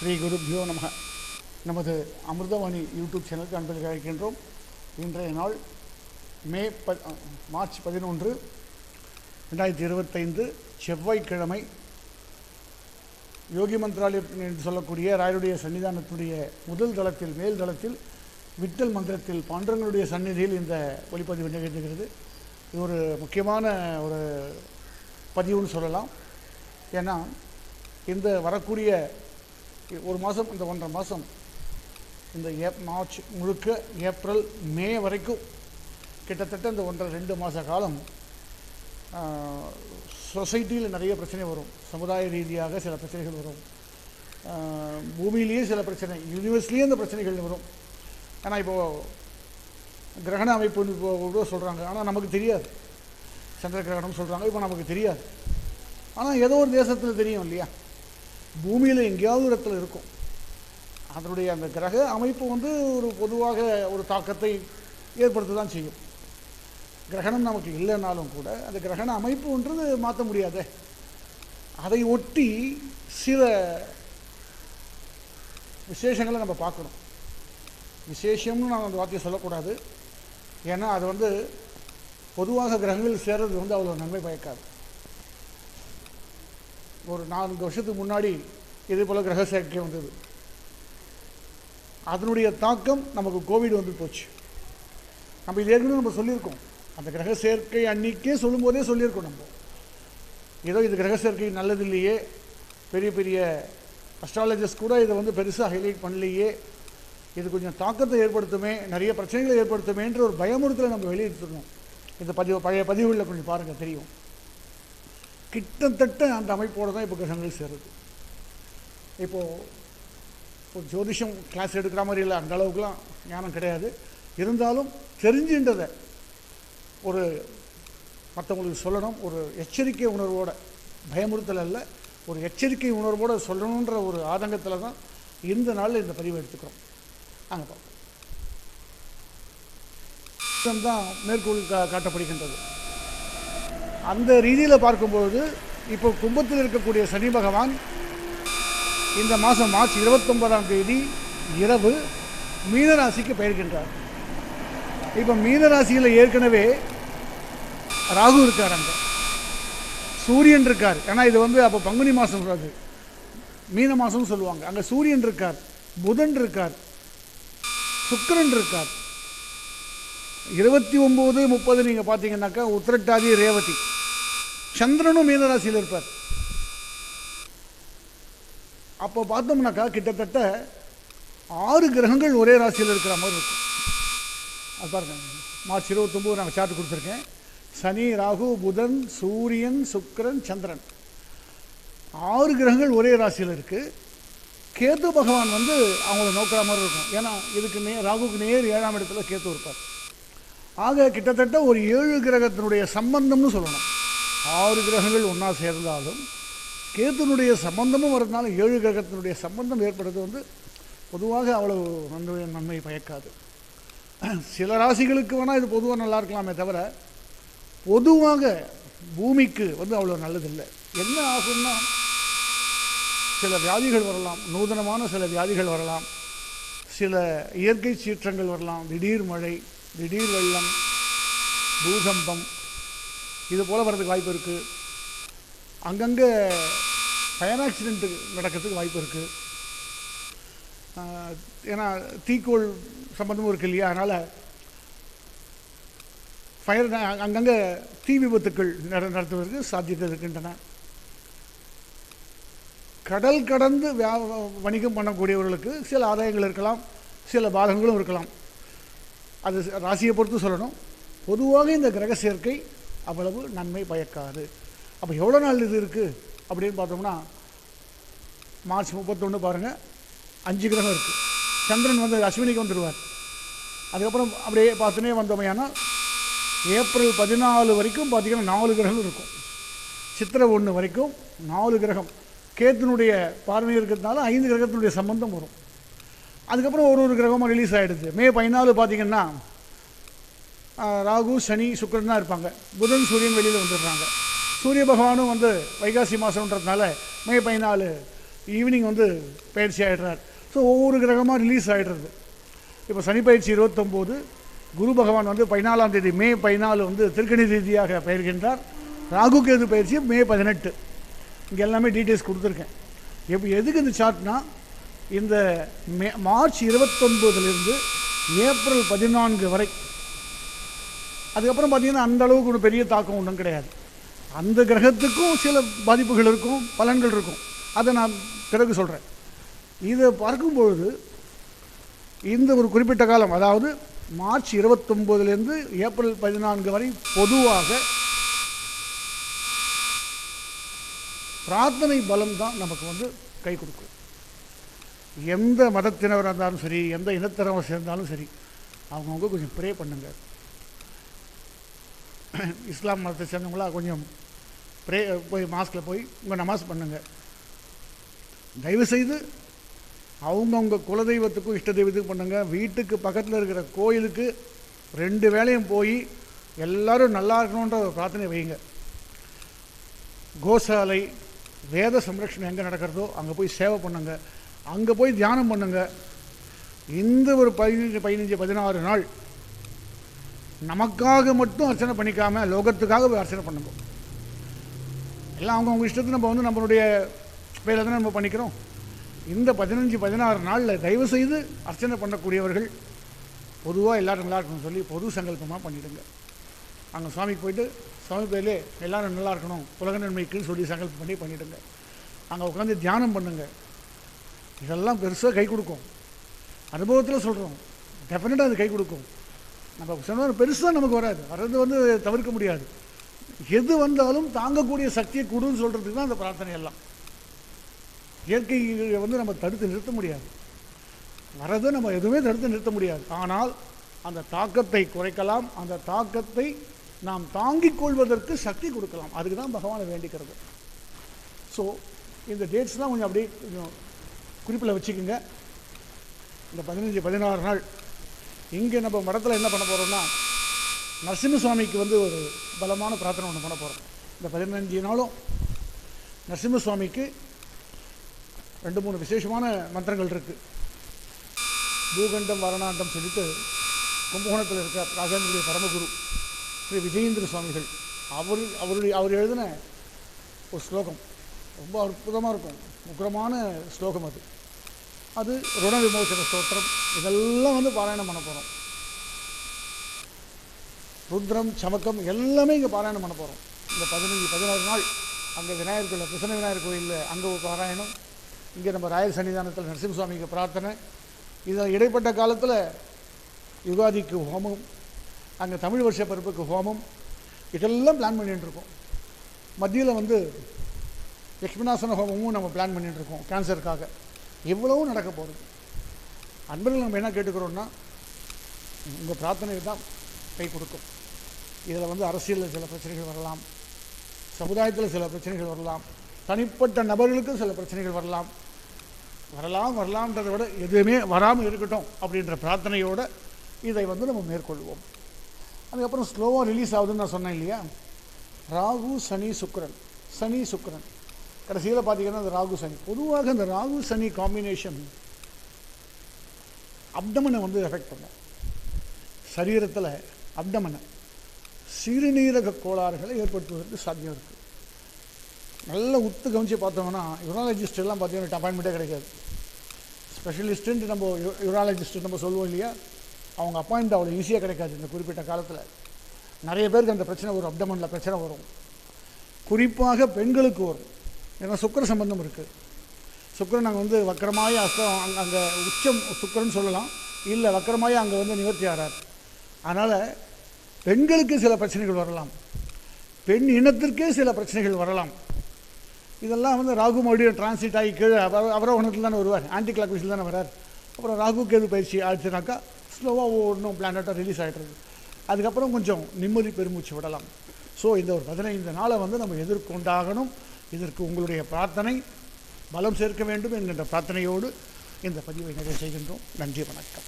ஸ்ரீ குருபியோ நமக. நமது அமிர்தவாணி யூடியூப் சேனலுக்கு அன்பளிக்க அழைக்கின்றோம். இன்றைய நாள் மே ப மார்ச் பதினொன்று ரெண்டாயிரத்தி இருபத்தைந்து செவ்வாய்க்கிழமை. யோகி மந்திராலயம் என்று சொல்லக்கூடிய ராயருடைய சன்னிதானத்துடைய முதல் தளத்தில் மேல் தளத்தில் விட்டல் மந்திரத்தில் பாண்டவங்களுடைய சந்நிதியில் இந்த ஒளிப்பதிவு நிகழ்ந்துகிறது. இது ஒரு முக்கியமான ஒரு பதிவுன்னு சொல்லலாம். ஏன்னா இந்த வரக்கூடிய ஒரு மாதம் இந்த ஒன்றரை மாதம் இந்த ஏப் மார்ச் முழுக்க ஏப்ரல் மே வரைக்கும் கிட்டத்தட்ட இந்த ஒன்றரை ரெண்டு மாத காலம் சொசைட்டியில் நிறைய பிரச்சனை வரும். சமுதாய ரீதியாக சில பிரச்சனைகள் வரும். பூமியிலேயே சில பிரச்சனை யூனிவர்ஸ்லேயே இந்த பிரச்சனைகள் வரும். ஏன்னா இப்போது கிரகண அமைப்புன்னு இப்போ கூட சொல்கிறாங்க ஆனால் நமக்கு தெரியாது. சந்திர கிரகணம் சொல்கிறாங்க இப்போ நமக்கு தெரியாது. ஆனால் ஏதோ ஒரு தேசத்தில் தெரியும் இல்லையா? பூமியில் எங்கேயாவது இடத்துல இருக்கும். அதனுடைய அந்த கிரக அமைப்பு வந்து ஒரு பொதுவாக ஒரு தாக்கத்தை ஏற்படுத்த தான் செய்யும். கிரகணம் நமக்கு இல்லைனாலும் கூட அந்த கிரகண அமைப்புன்றது மாற்ற முடியாது. அதை ஒட்டி சில விசேஷங்களை நம்ம பார்க்கணும். விசேஷம்னு நான் அந்த வார்த்தையை சொல்லக்கூடாது. ஏன்னா அது வந்து பொதுவாக கிரகங்கள் சேர்றது வந்து அவ்வளோ நன்மை பயக்காது. ஒரு நான்கு வருஷத்துக்கு முன்னாடி இதே போல் கிரக சேர்க்கை வந்தது. அதனுடைய தாக்கம் நமக்கு கோவிட் வந்து போச்சு. நம்ம இது ஏற்கனவே நம்ம சொல்லியிருக்கோம். அந்த கிரக சேர்க்கை அன்னைக்கே சொல்லும்போதே சொல்லியிருக்கோம் நம்ம. ஏதோ இது கிரக சேர்க்கை நல்லது இல்லையே பெரிய பெரிய அஸ்ட்ராலஜர்ஸ் கூட இதை வந்து பெருசாக ஹைலைட் பண்ணலையே. இது கொஞ்சம் தாக்கத்தை ஏற்படுத்துமே நிறைய பிரச்சனைகளை ஏற்படுத்துமேன்ற ஒரு பயமுறுத்தலை நம்ம வெளியிட்டிருந்தோம் இந்த பதிவு பழைய பதிவுகளில் கொஞ்சம் பாருங்கள் தெரியும். கிட்டத்தட்ட அந்த அமைப்போடு தான் இப்போ கிரகங்கள் சேருது. இப்போது இப்போ ஜோதிஷம் கிளாஸ் எடுக்கிற மாதிரி இல்லை அந்த அளவுக்குலாம் ஞானம் கிடையாது. இருந்தாலும் தெரிஞ்சுன்றதை ஒரு மற்றவங்களுக்கு சொல்லணும் ஒரு எச்சரிக்கை உணர்வோட பயமுறுத்தல் அல்ல ஒரு எச்சரிக்கை உணர்வோடு சொல்லணுன்ற ஒரு ஆதங்கத்தில் தான் இந்த நாளில் இந்த பதிவை எடுத்துக்கிறோம். அங்கே பார்ப்போம். தான் மேற்கோள் கா காட்டப்படுகின்றது. அந்த ரீதியில் பார்க்கும்பொழுது இப்போ கும்பத்தில் இருக்கக்கூடிய சனி பகவான் இந்த மாதம் மார்ச் இருபத்தொன்பதாம் தேதி இரவு மீனராசிக்கு பெயர்கின்றார் இப்போ மீனராசியில் ஏற்கனவே ராகு இருக்கார் அங்கே. சூரியன் இருக்கார். ஏன்னா இது வந்து அப்போ பங்குனி மாதம் அது மீன மாதம்னு சொல்லுவாங்க. அங்கே சூரியன் இருக்கார் புதன் இருக்கார் சுக்கரன் இருக்கார். இருபத்தி ஒம்பது முப்பது நீங்கள் பார்த்தீங்கன்னாக்கா உத்திரட்டாதி ரேவதி. சந்திரனும் மீனராசியில் இருப்பார். அப்போ பார்த்தோம்னாக்கா கிட்டத்தட்ட ஆறு கிரகங்கள் ஒரே ராசியில் இருக்கிற மாதிரி இருக்கும். அது பாருங்க மார்ச் இருபத்தொம்போது நாங்கள் சார்ட் கொடுத்துருக்கேன். சனி ராகு புதன் சூரியன் சுக்கரன் சந்திரன். ஆறு கிரகங்கள் ஒரே ராசியில் இருக்குது கேது பகவான் வந்து அவங்கள நோக்கிற மாதிரி இருக்கும். ஏன்னா இதுக்கு நே ராகுக்கு நேர் ஏழாம் இடத்துல கேத்து இருப்பார். ஆக கிட்டத்தட்ட ஒரு ஏழு கிரகத்தினுடைய சம்பந்தம்னு சொல்லணும். ஆறு கிரகங்கள் ஒன்றா சேர்ந்தாலும் கேத்துனுடைய சம்பந்தமும் வரதுனால ஏழு கிரகத்தினுடைய சம்பந்தம் ஏற்படுறது வந்து பொதுவாக அவ்வளவு நன்மை நன்மை பயக்காது. சில ராசிகளுக்கு வேணால் இது பொதுவாக நல்லா இருக்கலாமே தவிர பொதுவாக பூமிக்கு வந்து அவ்வளோ நல்லதில்லை. என்ன ஆகும்னா சில வியாதிகள் வரலாம் நூதனமான சில வியாதிகள் வரலாம் சில இயற்கை சீற்றங்கள் வரலாம் திடீர் மழை திடீர் வெள்ளம் பூகம்பம் இது போல் வர்றதுக்கு வாய்ப்பு இருக்குது அங்கங்கே ஃபயர் ஆக்சிடெண்ட்டு நடக்கிறதுக்கு வாய்ப்பு இருக்குது ஏன்னா தீக்கோள் சம்மந்தமும் இருக்குது இல்லையா? அதனால் ஃபயர் அங்கங்கே தீ விபத்துக்கள் நட நடத்துவதற்கு சாத்தியத்தை இருக்கின்றன. கடல் கடந்து வியா வணிகம் பண்ணக்கூடியவர்களுக்கு சில ஆதாயங்கள் இருக்கலாம். சில பாதகங்களும் இருக்கலாம். அது ராசியை பொறுத்து சொல்லணும். பொதுவாக இந்த கிரக சேர்க்கை அவ்வளவு நன்மை பயக்காது. அப்போ எவ்வளோ நாள் இது இருக்குது அப்படின்னு பார்த்தோம்னா மார்ச் முப்பத்தொன்று பாருங்கள் அஞ்சு கிரகம் இருக்குது சந்திரன் வந்து அஸ்வினிக்கு வந்துடுவார். அதுக்கப்புறம் அப்படியே பார்த்துனே வந்தோமையானால் ஏப்ரல் பதினாலு வரைக்கும் பார்த்திங்கன்னா நாலு கிரகம் இருக்கும். சித்திரை ஒன்று வரைக்கும் நாலு கிரகம். கேத்தினுடைய பார்வை இருக்கிறதுனால ஐந்து கிரகத்தினுடைய சம்பந்தம் வரும். அதுக்கப்புறம் ஒரு ஒரு கிரகமாக ரிலீஸ் ஆகிடுது மே பதினாலு பார்த்திங்கன்னா ராகு சனி சுக்கரன் தான் இருப்பாங்க. புதன் சூரியன் வெளியில் வந்துடுறாங்க. சூரிய பகவானும் வந்து வைகாசி மாதம்ன்றதுனால மே பதினாலு ஈவினிங் வந்து பயிற்சி ஆகிடுறார் ஸோ ஒவ்வொரு கிரகமாக ரிலீஸ் ஆகிடுறது இப்போ சனி பயிற்சி இருபத்தொம்போது குரு பகவான் வந்து பதினாலாம் தேதி மே பதினாலு வந்து திருக்கணி ரீதியாக பயிர்கின்றார். ராகு கேது பயிற்சி மே பதினெட்டு. இங்கே எல்லாமே டீட்டெயில்ஸ் கொடுத்துருக்கேன். இப்போ எதுக்கு இந்த சார்ட்னா இந்த மே மார்ச் இருபத்தொன்பதுலேருந்து ஏப்ரல் பதினான்கு வரை அதுக்கப்புறம் பார்த்தீங்கன்னா அந்த அளவுக்கு ஒரு பெரிய தாக்கம் ஒன்றும் கிடையாது. அந்த கிரகத்துக்கும் சில பாதிப்புகள் இருக்கும் பலன்கள் இருக்கும். அதை நான் பிறகு சொல்கிறேன் இதை பார்க்கும்பொழுது இந்த ஒரு குறிப்பிட்ட காலம் அதாவது மார்ச் இருபத்தொம்போதுலேருந்து ஏப்ரல் பதினான்கு வரை பொதுவாக பிரார்த்தனை பலம் தான் நமக்கு வந்து கை கொடுக்கும். எந்த மதத்தினராக இருந்தாலும் சரி எந்த இனத்தினரை சேர்ந்தாலும் சரி அவங்கவுங்க கொஞ்சம் ப்ரே பண்ணுங்க. இஸ்லாம் மதத்தை சேர்ந்தவங்களா கொஞ்சம் ப்ரே போய் மாஸ்கில் போய் உங்கள் நமாஸ் பண்ணுங்கள் தயவுசெய்து அவங்கவுங்க குலதெய்வத்துக்கும் இஷ்ட தெய்வத்துக்கும் பண்ணுங்க. வீட்டுக்கு பக்கத்தில் இருக்கிற கோயிலுக்கு ரெண்டு வேளையும் போய் எல்லாரும் நல்லா இருக்கணுன்ற ஒரு பிரார்த்தனை வைங்க கோசாலை வேத சம்ரக்ஷணம் எங்கே நடக்கிறதோ அங்கே போய் சேவை பண்ணுங்க. அங்கே போய் தியானம் பண்ணுங்க. இந்த ஒரு பதினஞ்சு பதினஞ்சு பதினாறு நாள் நமக்காக மட்டும் அர்ச்சனை பண்ணிக்காம லோகத்துக்காக போய் அர்ச்சனை பண்ணுவோம் எல்லாம் அவங்கவுங்க இஷ்டத்துக்கு நம்ம வந்து நம்மளுடைய வேலை தானே நம்ம பண்ணிக்கிறோம். இந்த பதினஞ்சு பதினாறு நாளில் தயவு செய்து அர்ச்சனை பண்ணக்கூடியவர்கள் பொதுவாக எல்லாரும் நல்லா இருக்கணும்னு சொல்லி பொது சங்கல்பமாக பண்ணிடுங்க. அங்கே சுவாமிக்கு போயிட்டு சுவாமி பேர்லே எல்லாரும் நல்லா இருக்கணும் உலக நன்மைக்குன்னு சொல்லி சங்கல்பம் பண்ணி பண்ணிவிடுங்க அங்கே உட்காந்து தியானம் பண்ணுங்க. இதெல்லாம் பெருசாக கை கொடுக்கும். அனுபவத்தில் சொல்கிறோம் டெஃபினட்டாக அது கை கொடுக்கும். நம்ம சொன்ன பெருசாக நமக்கு வராது. வர்றது வந்து தவிர்க்க முடியாது. எது வந்தாலும் தாங்கக்கூடிய சக்தியை கொடுன்னு சொல்கிறதுக்கு தான் அந்த பிரார்த்தனை எல்லாம். இயற்கை வந்து நம்ம தடுத்து நிறுத்த முடியாது. வரதை நம்ம எதுவுமே தடுத்து நிறுத்த முடியாது. ஆனால் அந்த தாக்கத்தை குறைக்கலாம். அந்த தாக்கத்தை நாம் தாங்கிக் கொள்வதற்கு சக்தி கொடுக்கலாம். அதுக்கு தான் பகவானை வேண்டிக்கிறது. ஸோ இந்த டேட்ஸ்லாம் கொஞ்சம் அப்படியே கொஞ்சம் குறிப்பில் வச்சுக்கோங்க. இந்த பதினஞ்சு பதினாறு நாள் இங்கே நம்ம மடத்தில் என்ன பண்ண போகிறோம்னா நரசிம்ம சுவாமிக்கு வந்து ஒரு பலமான பிரார்த்தனை ஒன்று பண்ண போகிறோம் இந்த பதினஞ்சு நாளும் நரசிம்ம சுவாமிக்கு ரெண்டு மூணு விசேஷமான மந்திரங்கள் இருக்குது பூகண்டம் வரணாண்டம் சொல்லிட்டு கும்பகோணத்தில் இருக்க ராஜேந்திரிய பரமகுரு ஸ்ரீ விஜயேந்திர சுவாமிகள் அவர் அவருடைய அவர் எழுதின ஒரு ஸ்லோகம். ரொம்ப அற்புதமாக இருக்கும். உக்கரமான ஸ்லோகம் அது. அது ருண விமோசன ஸ்தோத்திரம். இதெல்லாம் வந்து பாராயணம் பண்ண போகிறோம் ருத்ரம் சமக்கம் எல்லாமே இங்கே பாராயணம் பண்ண போகிறோம் இந்த பதினஞ்சு பதினாறு நாள் அங்கே விநாயகர் கோயில் கிருஷ்ண விநாயகர் கோயிலில் அங்கே ஒரு பாராயணம். இங்கே நம்ம ராயல் சன்னிதானத்தில் நரசிம்ம சுவாமிக்கு பிரார்த்தனை. இதில் இடைப்பட்ட காலத்தில் யுகாதிக்கு ஹோமம் அங்கே தமிழ் வருஷ பருப்புக்கு ஹோமம். இதெல்லாம் பிளான் பண்ணிட்டு இருக்கோம். மத்தியில் வந்து லக்ஷ்மிநாசன ஹோமமும் நம்ம பிளான் பண்ணிகிட்டு இருக்கோம் கேன்சருக்காக இவ்வளவும் நடக்க போகிறது அன்பர்கள் நம்ம என்ன கேட்டுக்கிறோன்னா உங்கள் பிரார்த்தனை தான் கை கொடுக்கும். இதில் வந்து அரசியலில் சில பிரச்சனைகள் வரலாம். சமுதாயத்தில் சில பிரச்சனைகள் வரலாம். தனிப்பட்ட நபர்களுக்கும் சில பிரச்சனைகள் வரலாம். வரலாம் வரலாம்ன்றதை விட எதுவுமே வராமல் இருக்கட்டும் அப்படின்ற பிரார்த்தனையோடு இதை வந்து நம்ம மேற்கொள்வோம். அதுக்கப்புறம் ஸ்லோவாக ரிலீஸ் ஆகுதுன்னு நான் சொன்னேன் இல்லையா? ராகு சனி சுக்கரன். சனி சுக்கரன். கடைசியில் பார்த்தீங்கன்னா அந்த ராகு சனி. பொதுவாக இந்த ராகு சனி காம்பினேஷன் அப்டமனை வந்து எஃபெக்ட் பண்ணும். சரீரத்தில் அப்டமனை சிறுநீரக கோளாறுகளை ஏற்படுத்துவதற்கு சாத்தியம் இருக்குது நல்ல உத்து கவனித்து பார்த்தோம்னா யூராலஜிஸ்ட் எல்லாம் பார்த்தீங்கன்னா அப்பாயின்மெண்ட்டே கிடைக்காது. ஸ்பெஷலிஸ்ட்டுன்ட்டு நம்ம யூராலஜிஸ்ட் நம்ம சொல்லுவோம் இல்லையா? அவங்க அப்பாயின்மெண்ட் அவ்வளோ ஈஸியாக கிடைக்காது இந்த குறிப்பிட்ட காலத்தில். நிறைய பேருக்கு அந்த பிரச்சனை வரும் அப்டமனில் பிரச்சனை வரும். குறிப்பாக பெண்களுக்கு வரும். ஏன்னா சுக்கர சம்பந்தம் இருக்குது சுக்கரன் அங்கே வந்து வக்கரமாய அஸ்தம் அங்கே அங்கே உச்சம் சுக்கரன் சொல்லலாம். இல்லை வக்கரமாய அங்கே வந்து நிவர்த்தி ஆகிறார் அதனால் பெண்களுக்கு சில பிரச்சனைகள் வரலாம். பெண் இனத்திற்கே சில பிரச்சனைகள் வரலாம். இதெல்லாம் வந்து ராகு மறுபடியும் டிரான்சிட் ஆகி கீழே அவர் அவரோகணத்தில் தானே வருவார். ஆன்டி கிளாக் தானே வரார். அப்புறம் ராகு கேது பயிற்சி ஆச்சுனாக்கா ஸ்லோவாக ஒன்றும் பிளானட்டாக ரிலீஸ் ஆகிட்டுருக்கு அதுக்கப்புறம் கொஞ்சம் நிம்மதி பெருமூச்சு விடலாம். ஸோ இந்த ஒரு பதினைந்து நாளை வந்து நம்ம எதிர்கொண்டாகணும். இதற்கு உங்களுடைய பிரார்த்தனை பலம் சேர்க்க வேண்டும் என்கின்ற பிரார்த்தனையோடு இந்த பதிவை நிறைவு செய்கின்றோம். நன்றி வணக்கம்.